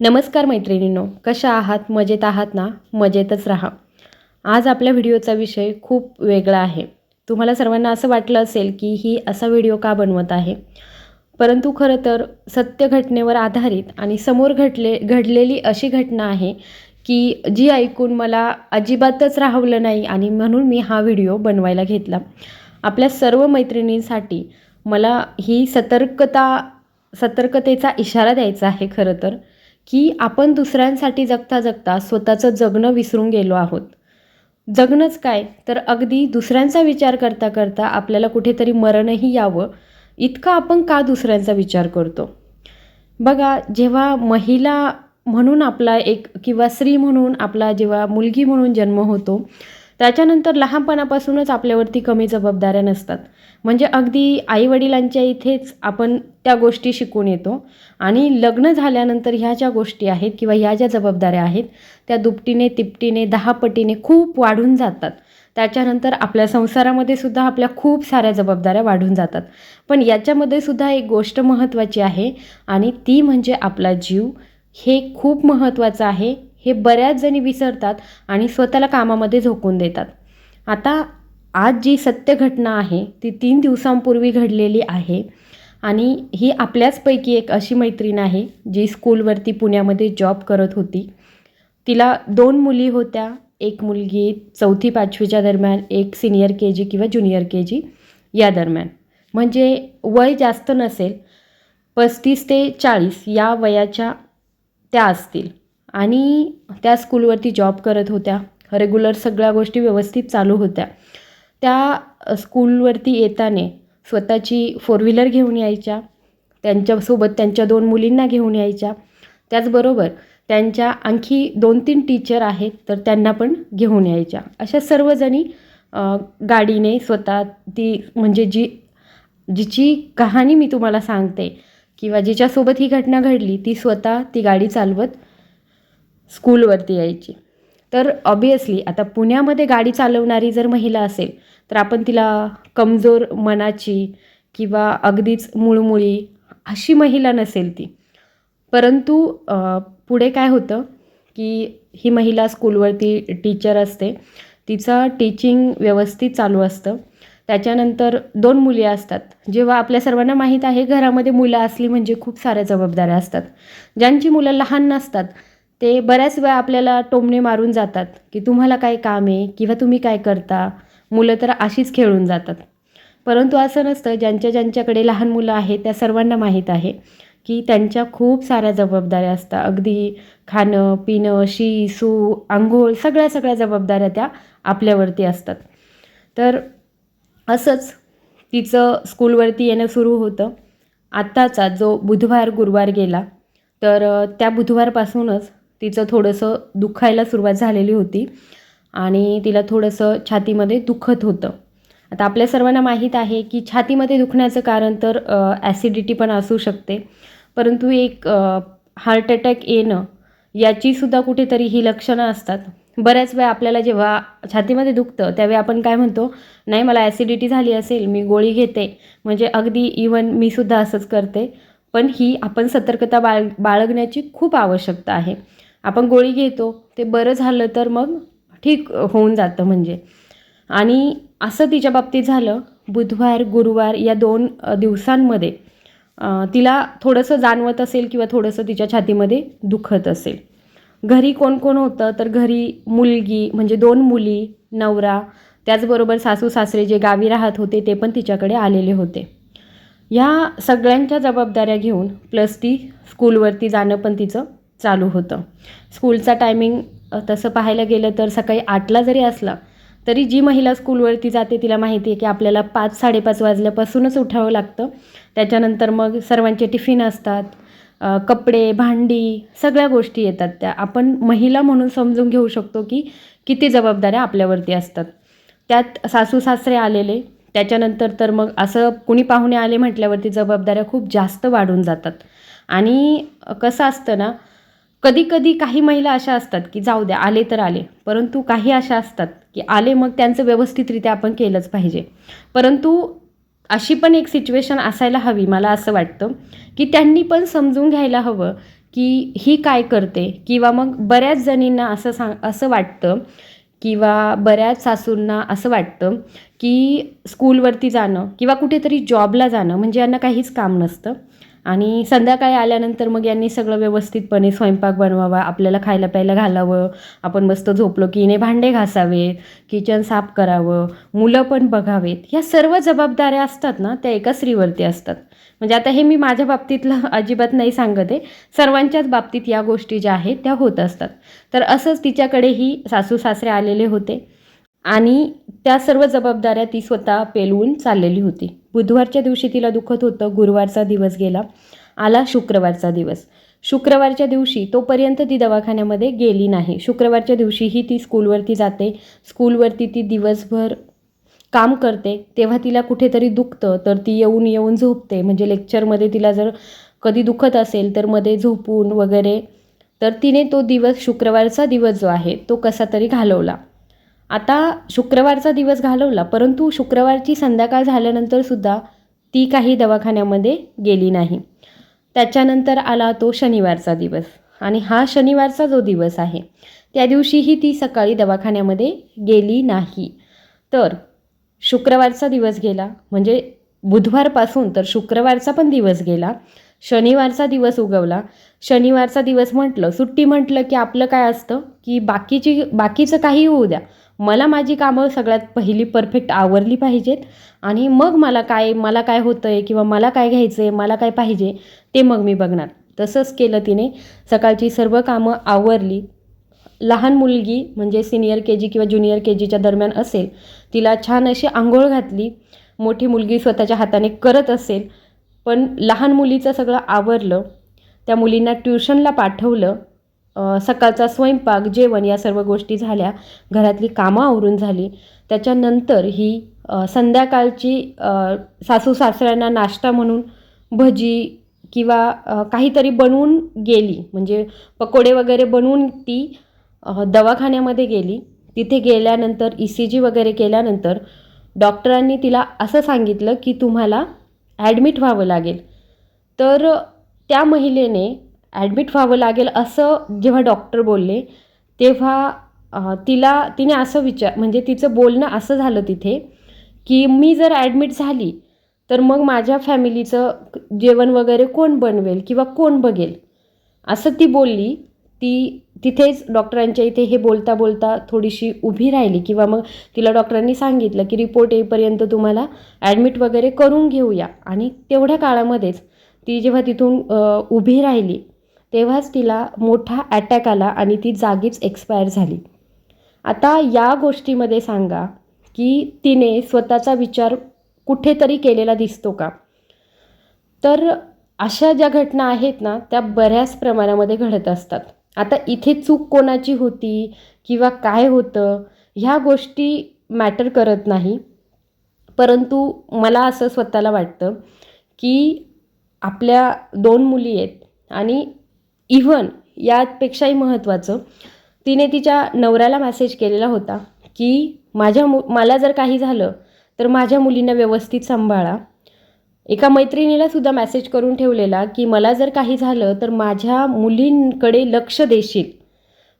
नमस्कार मैत्रिणींनो कशा आहात? मजेत आहात ना? मजेतच राहा. आज आपल्या व्हिडिओचा विषय खूप वेगळा आहे. तुम्हाला सर्वांना असं वाटलं असेल की ही असा व्हिडिओ का बनवत आहे? परंतु खरं तर सत्य घटनेवर आधारित आणि समोर घडले घडलेली अशी घटना आहे की जी ऐकून मला अजिबातच राहवलं नाही आणि म्हणून मी हा व्हिडिओ बनवायला घेतला. आपल्या सर्व मैत्रिणींसाठी मला ही सतर्कता सतर्कतेचा इशारा द्यायचा आहे खरं तर. की आपण दुसऱ्यांसाठी जगता जगता स्वतःचं जगणं विसरून गेलो आहोत. जगणंच काय? तर अगदी दुसऱ्यांचा विचार करता करता आपल्याला कुठेतरी मरणही यावं. इतका आपण का दुसऱ्यांचा विचार करतो? बघा जेव्हा महिला म्हणून आपला एक किंवा स्त्री म्हणून आपला जेव्हा मुलगी म्हणून जन्म होतो त्याच्यानंतर लहानपणापासूनच आपल्यावरती कमी जबाबदाऱ्या नसतात. म्हणजे अगदी आईवडिलांच्या इथेच आपण त्या गोष्टी शिकून येतो. आणि लग्न झाल्यानंतर ह्या ज्या गोष्टी आहेत किंवा ह्या ज्या जबाबदाऱ्या आहेत त्या दुपटीने तिपटीने दहा पटीने खूप वाढून जातात. त्याच्यानंतर आपल्या संसारामध्ये सुद्धा आपल्या खूप साऱ्या जबाबदाऱ्या वाढून जातात. पण याच्यामध्ये सुद्धा एक गोष्ट महत्त्वाची आहे आणि ती म्हणजे आपला जीव. हे खूप महत्त्वाचं आहे. हे बऱ्याच जणी विसरतात आणि स्वतःला कामामध्ये झोकून देतात. आता आज जी सत्य घटना आहे ती तीन दिवसांपूर्वी घडलेली आहे आणि ही आपल्याचपैकी एक अशी मैत्रीण आहे जी स्कूलवरती पुण्यामध्ये जॉब करत होती. तिला दोन मुली होत्या एक मुलगी चौथी पाचवीच्या दरम्यान एक सिनियर के जी किंवा ज्युनियर के जी या दरम्यान. म्हणजे वय जास्त नसेल पस्तीस ते चाळीस या वयाच्या त्या असतील. आणि त्या स्कूलवरती जॉब करत होत्या. रेग्युलर सगळ्या गोष्टी व्यवस्थित चालू होत्या. त्या स्कूलवरती येताने स्वतःची फोर व्हीलर घेऊन यायच्या. त्यांच्यासोबत त्यांच्या दोन मुलींना घेऊन यायच्या. त्याचबरोबर त्यांच्या आणखी दोन तीन टीचर आहेत तर त्यांना पण घेऊन यायच्या. अशा सर्वजणी गाडीने स्वतः ती म्हणजे जी जिची कहाणी मी तुम्हाला सांगते किंवा जिच्यासोबत ही घटना घडली ती स्वतः ती गाडी चालवत स्कूलवरती यायची. तर ऑबियसली आता पुण्यामध्ये गाडी चालवणारी जर महिला असेल तर आपण तिला कमजोर मनाची किंवा अगदीच मुळमुळी अशी महिला नसेल ती. परंतु पुढे काय होतं की ही महिला स्कूलवरती टीचर असते. तिचं टीचिंग व्यवस्थित चालू असतं. त्याच्यानंतर दोन मुली असतात. जेव्हा आपल्या सर्वांना माहीत आहे घरामध्ये मुलं असली म्हणजे खूप साऱ्या जबाबदाऱ्या असतात. ज्यांची मुलं लहान नसतात ते बऱ्याच वेळा आपल्याला टोमणे मारून जातात की तुम्हाला काय काम आहे किंवा तुम्ही काय करता? मुलं तर अशीच खेळून जातात. परंतु असं नसतं ज्यांच्या ज्यांच्याकडे लहान मुलं आहेत त्या सर्वांना माहीत आहे की त्यांच्या खूप साऱ्या जबाबदाऱ्या असतात. अगदी खाणं पिणं शी सू आंघोळ सगळ्या सगळ्या जबाबदाऱ्या त्या आपल्यावरती असतात. तर असंच तिचं स्कूलवरती येणं सुरू होतं. आत्ताचा जो बुधवार गुरुवार गेला तर त्या बुधवारपासूनच तिचं थोडंसं दुखायला सुरुवात झालेली होती आणि तिला थोडंसं छातीमध्ये दुखत होतं. आता आपल्या सर्वांना माहीत आहे की छातीमध्ये दुखण्याचं कारण तर ॲसिडिटी पण असू शकते. परंतु एक हार्ट अटॅक येणं याचीसुद्धा कुठेतरी ही लक्षणं असतात. बऱ्याच वेळा आपल्याला जेव्हा छातीमध्ये दुखतं त्यावेळी आपण काय म्हणतो नाही मला ॲसिडिटी झाली असेल मी गोळी घेते. म्हणजे अगदी इवन मी सुद्धा असंच करते. पण ही आपण सतर्कता बाळ बाळगण्याची खूप आवश्यकता आहे. आपण गोळी घेतो ते बरं झालं तर मग ठीक होऊन जातं म्हणजे. आणि असं तिच्या बाबतीत झालं बुधवार गुरुवार या दोन दिवसांमध्ये तिला थोडंसं जाणवत असेल किंवा थोडंसं तिच्या छातीमध्ये दुखत असेल. घरी कोण कोण होतं? तर घरी मुलगी म्हणजे दोन मुली नवरा त्याचबरोबर सासू सासरे जे गावी राहत होते ते पण तिच्याकडे आलेले होते. ह्या सगळ्यांच्या जबाबदाऱ्या घेऊन प्लस ती स्कूलवरती जाणं पण तिचं चालू होतं. स्कूलचा टायमिंग तसं पाहायला गेलं तर सकाळी आठला जरी असला तरी जी महिला स्कूलवरती जाते तिला माहिती आहे की आपल्याला पाच साडेपाच वाजल्यापासूनच उठावं लागतं. त्याच्यानंतर मग सर्वांचे टिफिन असतात कपडे भांडी सगळ्या गोष्टी येतात. त्या आपण महिला म्हणून समजून घेऊ शकतो की किती जबाबदाऱ्या आपल्यावरती असतात. त्यात सासू सासरे आलेले त्याच्यानंतर तर मग असं कुणी पाहुणे आले म्हटल्यावरती जबाबदाऱ्या खूप जास्त वाढून जातात. आणि कसं असतं ना कधी कधी काही महिला अशा असतात की जाऊ द्या आले तर आले. परंतु काही अशा असतात की आले मग त्यांचं व्यवस्थितरित्या आपण केलंच पाहिजे. परंतु अशी पण एक सिच्युएशन असायला हवी मला असं वाटतं की त्यांनी पण समजून घ्यायला हवं की ही काय करते किंवा मग बऱ्याच जणींना असं सांग असं वाटतं किंवा बऱ्याच सासूंना असं वाटतं की स्कूलवरती जाणं किंवा कुठेतरी जॉबला जाणं म्हणजे यांना काहीच काम नसतं. आणि संध्याकाळी आल्यानंतर मग यांनी सगळं व्यवस्थितपणे स्वयंपाक बनवावा आपल्याला खायला प्यायला घालावं. आपण मस्त झोपलो की हिने भांडे घासावेत किचन साफ करावं मुलं पण बघावेत. ह्या सर्व जबाबदाऱ्या असतात ना त्या एका स्त्रीवरती असतात. म्हणजे आता हे मी माझ्या बाबतीतलं अजिबात नाही सांगत. आहे सर्वांच्याच बाबतीत या गोष्टी ज्या आहेत त्या होत असतात. तर असंच तिच्याकडेही सासू सासरे आलेले होते. आणि त्या सर्व जबाबदाऱ्या ती स्वतः पेलवून चाललेली होती. बुधवारच्या दिवशी तिला दुखत होतं. गुरुवारचा दिवस गेला. आला शुक्रवारचा दिवस. शुक्रवारच्या दिवशी तोपर्यंत ती दवाखान्यामध्ये गेली नाही. शुक्रवारच्या दिवशीही ती स्कूलवरती जाते. स्कूलवरती ती दिवसभर काम करते. तेव्हा तिला कुठेतरी दुखतं. तर ती येऊन येऊन झोपते. म्हणजे लेक्चरमध्ये तिला जर कधी दुखत असेल तर मध्ये झोपून वगैरे तर तिने तो दिवस शुक्रवारचा दिवस जो आहे तो कसा तरी घालवला. आता शुक्रवारचा दिवस घालवला परंतु शुक्रवारची संध्याकाळ झाल्यानंतर सुद्धा ती काही दवाखान्यामध्ये गेली नाही. त्याच्यानंतर आला तो शनिवारचा दिवस. आणि हा शनिवारचा जो दिवस आहे त्या दिवशीही ती सकाळी दवाखान्यामध्ये गेली नाही. तर शुक्रवारचा दिवस गेला म्हणजे बुधवारपासून तर शुक्रवारचा पण दिवस गेला शनिवारचा दिवस उगवला. शनिवारचा दिवस म्हटलं सुट्टी म्हटलं की आपलं काय असतं? की बाकीची बाकीचं काही होऊ द्या. मला माझी कामं सगळ्यात पहिली परफेक्ट आवरली पाहिजेत. आणि मग मला काय मला काय होतं आहे किंवा मला काय घ्यायचं आहे मला काय पाहिजे ते मग मी बघणार. तसंच केलं तिने. सकाळची सर्व कामं आवरली. लहान मुलगी म्हणजे सिनियर के जी किंवा ज्युनियर के जीच्या दरम्यान असेल तिला छान अशी आंघोळ घातली. मोठी मुलगी स्वतःच्या हाताने करत असेल पण लहान मुलीचं सगळं आवरलं. त्या मुलींना ट्युशनला पाठवलं. सकाळचा स्वयंपाक जेवण या सर्व गोष्टी झाल्या. घरातली कामं आवरून झाली. त्याच्यानंतर ही संध्याकाळची सासू सासऱ्यांना नाश्ता म्हणून भजी किंवा काहीतरी बनवून गेली. म्हणजे पकोडे वगैरे बनवून ती दवाखान्यामध्ये गेली. तिथे गेल्यानंतर ई सी जी वगैरे केल्यानंतर डॉक्टरांनी तिला असं सांगितलं की तुम्हाला ॲडमिट व्हावं लागेल. तर त्या महिलेने ॲडमिट व्हावं लागेल असं जेव्हा डॉक्टर बोलले तेव्हा तिला तिने असं विचार म्हणजे तिचं बोलणं असं झालं तिथे की मी जर ॲडमिट झाली तर मग माझ्या फॅमिलीचं जेवण वगैरे कोण बनवेल किंवा कोण बघेल? असं ती बोलली. ती तिथेच डॉक्टरांच्या इथे हे बोलता बोलता थोडीशी उभी राहिली किंवा मग तिला डॉक्टरांनी सांगितलं की रिपोर्ट येईपर्यंत तुम्हाला ॲडमिट वगैरे करून घेऊया. आणि तेवढ्या काळामध्येच ती जेव्हा तिथून उभी राहिली तेव्हाच तिला मोठा अटॅक आला आणि ती जागीच एक्सपायर झाली. आता या गोष्टीमध्ये सांगा की तिने स्वतःचा विचार कुठेतरी केलेला दिसतो का? तर अशा ज्या घटना आहेत ना त्या बऱ्याच प्रमाणामध्ये घडत असतात. आता इथे चूक कोणाची होती किंवा काय होतं ह्या गोष्टी मॅटर करत नाही. परंतु मला असं स्वतःला वाटतं की आपल्या दोन मुली आहेत आणि इव्हन यापेक्षाही महत्त्वाचं तिने तिच्या नवऱ्याला मॅसेज केलेला होता की माझ्या मु मला जर काही झालं तर माझ्या मुलींना व्यवस्थित सांभाळा. एका मैत्रिणीला सुद्धा करून ठेवलेला की मला जर काही झालं तर माझ्या मुलींकडे लक्ष देशील.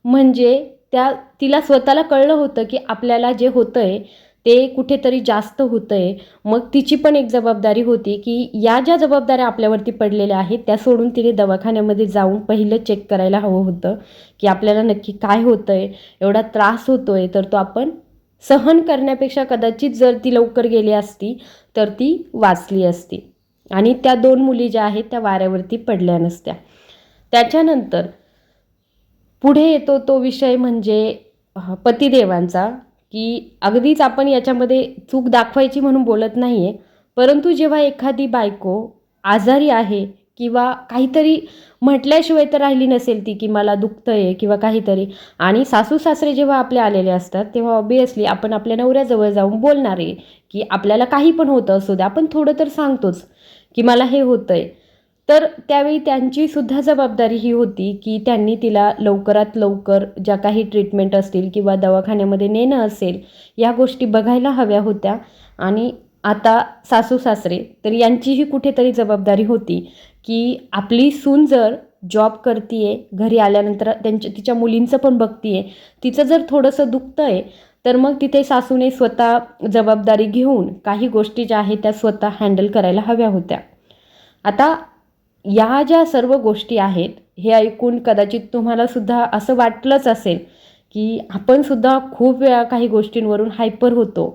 म्हणजे त्या तिला स्वतःला कळलं होतं की आपल्याला जे होतं आहे ते कुठेतरी जास्त होतं आहे मग तिची पण एक जबाबदारी होती की या ज्या जबाबदाऱ्या आपल्यावरती पडलेल्या आहेत त्या सोडून तिने दवाखान्यामध्ये जाऊन पहिलं चेक करायला हवं होतं की आपल्याला नक्की काय होतं आहे एवढा त्रास होतो आहे तर तो आपण सहन करण्यापेक्षा कदाचित जर ती लवकर गेली असती तर ती वाचली असती. आणि त्या दोन मुली ज्या आहेत त्या वाऱ्यावरती पडल्या नसत्या. त्याच्यानंतर पुढे येतो तो विषय म्हणजे पतिदेवांचा. की अगदीच आपण याच्यामध्ये चूक दाखवायची म्हणून बोलत नाही आहे परंतु जेव्हा एखादी बायको आजारी आहे किंवा काहीतरी म्हटल्याशिवाय तर राहिली नसेल ती की मला दुखतं आहे किंवा काहीतरी आणि सासू सासरे जेव्हा आपले आलेले असतात तेव्हा ऑबियसली आपण आपल्या नवऱ्याजवळ जाऊन बोलणार आहे की आपल्याला काही पण होतं असू द्या आपण थोडं तर सांगतोच की मला हे होतं आहे तर त्यावेळी त्यांची सुद्धा जबाबदारी ही होती की त्यांनी तिला लवकरात लवकर ज्या काही ट्रीटमेंट असतील किंवा दवाखान्यामध्ये नेणं असेल या गोष्टी बघायला हव्या होत्या. आणि आता सासू सासरे तर यांचीही कुठेतरी जबाबदारी होती की आपली सून जर जॉब करते घरी आल्यानंतर त्यांच्या तिच्या मुलींचं पण बघते तिचं जर थोडंसं दुखतं आहे तर मग तिथे सासूने स्वतः जबाबदारी घेऊन काही गोष्टी ज्या आहेत त्या स्वतः हँडल करायला हव्या होत्या. आता या ज्या सर्व गोष्टी आहेत हे ऐकून कदाचित तुम्हाला सुद्धा असं वाटलंच असेल की आपण सुद्धा खूप वेळा काही गोष्टींवरून हायपर होतो.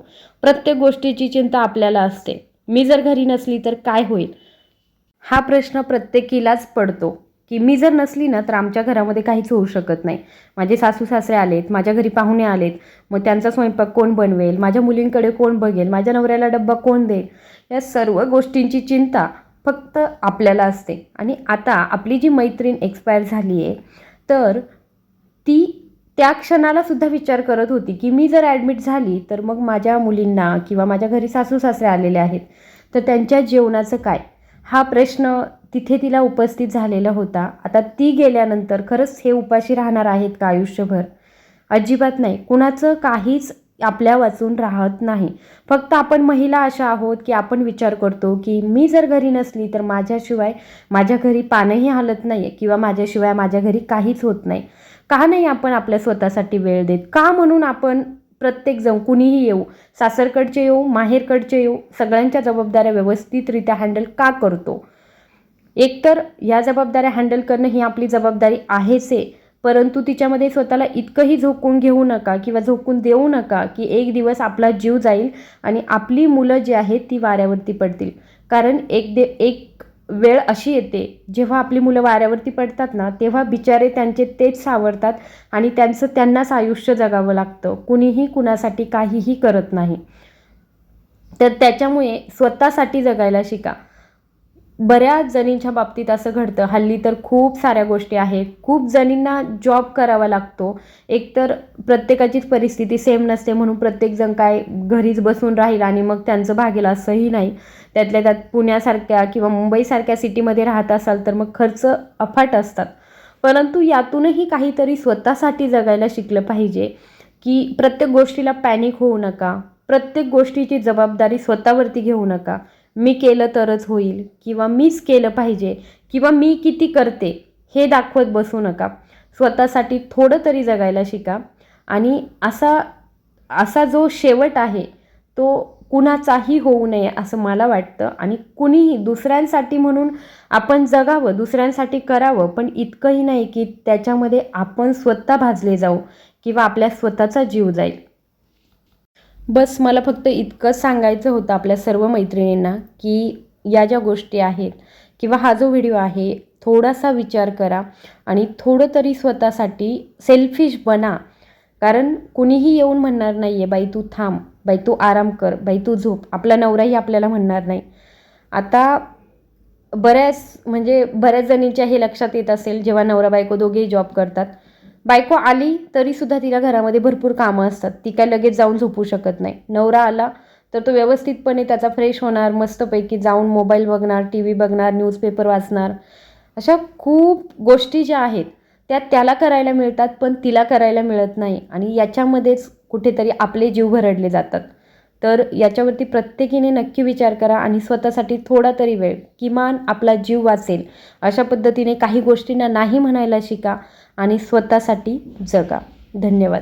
प्रत्येक गोष्टीची चिंता आपल्याला असते. मी जर घरी नसली तर काय होईल? हा प्रश्न प्रत्येकीलाच पडतो की मी जर नसली ना तर आमच्या घरामध्ये काहीच होऊ शकत नाही. माझे सासू सासरे आलेत माझ्या घरी पाहुणे आलेत मग त्यांचा स्वयंपाक कोण बनवेल? माझ्या मुलींकडे कोण बघेल? माझ्या नवऱ्याला डब्बा कोण देईल? या सर्व गोष्टींची चिंता फक्त आपल्याला असते. आणि आता आपली जी मैत्रीण एक्सपायर झाली आहे तर ती त्या क्षणाला सुद्धा विचार करत होती की मी जर ॲडमिट झाली तर मग माझ्या मुलींना किंवा माझ्या घरी सासू सासरे आलेले आहेत तर त्यांच्या जेवणाचं काय? हा प्रश्न तिथे तिला उपस्थित झालेला होता. आता ती गेल्यानंतर खरंच हे उपाशी राहणार आहेत का आयुष्यभर? अजिबात नाही. कुणाचं काहीच आपल्या वाचून राहत नाही. फक्त आपण महिला अशा आहोत की आपण विचार करतो की मी जर घरी नसली तर माझ्याशिवाय माझ्या घरी पानही हलत नाही किंवा माझ्याशिवाय माझ्या घरी काहीच होत नाही. का नाही आपण आपल्या स्वतःसाठी वेळ देत? का म्हणून आपण प्रत्येकजण कुणीही येऊ सासरकडचे येऊ माहेरकडचे येऊ सगळ्यांच्या जबाबदाऱ्या व्यवस्थितरित्या हँडल का करतो? एकतर या जबाबदाऱ्या हँडल करणं ही आपली जबाबदारी आहेच आहे. परंतु तिच्यामध्ये स्वतःला इतकंही झोकून घेऊ नका किंवा झोकून देऊ नका की एक दिवस आपला जीव जाईल आणि आपली मुलं जी आहेत ती वाऱ्यावरती पडतील. कारण एक दे एक वेळ अशी येते जेव्हा आपली मुलं वाऱ्यावरती पडतात ना तेव्हा बिचारे त्यांचे तेच सावरतात आणि त्यांचं त्यांनाच आयुष्य जगावं लागतं. कुणीही कुणासाठी काहीही करत नाही. तर त्याच्यामुळे स्वतःसाठी जगायला शिका. बऱ्याच जणींच्या बाबतीत असं घडतं. हल्ली तर खूप साऱ्या गोष्टी आहेत. खूप जणींना जॉब करावा लागतो. एकतर प्रत्येकाचीच परिस्थिती सेम नसते म्हणून प्रत्येकजण काय घरीच बसून राहील आणि मग त्यांचं भागेल असंही नाही. त्यातल्या त्यात पुण्यासारख्या किंवा मुंबईसारख्या सिटीमध्ये राहत असाल तर मग खर्च अफाट असतात. परंतु यातूनही काहीतरी स्वतःसाठी जगायला शिकलं पाहिजे की प्रत्येक गोष्टीला पॅनिक होऊ नका. प्रत्येक गोष्टीची जबाबदारी स्वतःवरती घेऊ नका. मी केलं तरच होईल किंवा मीच केलं पाहिजे किंवा मी किती करते हे दाखवत बसू नका. स्वतःसाठी थोडं तरी जगायला शिका. आणि असा असा जो शेवट आहे तो कुणाचाही होऊ नये असं मला वाटतं. आणि कुणीही दुसऱ्यांसाठी म्हणून आपण जगावं दुसऱ्यांसाठी करावं पण इतकंही नाही की त्याच्यामध्ये आपण स्वतः भाजले जाऊ किंवा आपल्या स्वतःचा जीव जाईल. बस मला फक्त इतकंच सांगायचं होतं आपल्या सर्व मैत्रिणींना की या ज्या गोष्टी आहेत किंवा हा जो व्हिडिओ आहे थोडासा विचार करा आणि थोडं तरी स्वतःसाठी सेल्फिश बना. कारण कुणीही येऊन म्हणणार नाही आहे बाई तू थांब बाई तू आराम कर बाई तू झोप. आपला नवराही आपल्याला म्हणणार नाही. आता बऱ्याच म्हणजे बऱ्याच जणींच्या हे लक्षात येत असेल जेव्हा नवरा बायको दोघेही जॉब करतात बायको आली तरीसुद्धा तिला घरामध्ये भरपूर कामं असतात. ती काय लगेच जाऊन झोपू शकत नाही. नवरा आला तर तो व्यवस्थितपणे त्याचा फ्रेश होणार मस्तपैकी जाऊन मोबाईल बघणार टी व्ही बघणार न्यूजपेपर वाचणार. अशा खूप गोष्टी ज्या आहेत त्या त्याला करायला मिळतात पण तिला करायला मिळत नाही. आणि याच्यामध्येच कुठेतरी आपले जीव भरडले जातात. तर याच्यावरती प्रत्येकीने नक्की विचार करा आणि स्वतःसाठी थोडा तरी वेळ किमान आपला जीव वाचेल. अशा पद्धतीने काही गोष्टींना नाही म्हणायला शिका. आणि स्वतःसाठी जगा. धन्यवाद.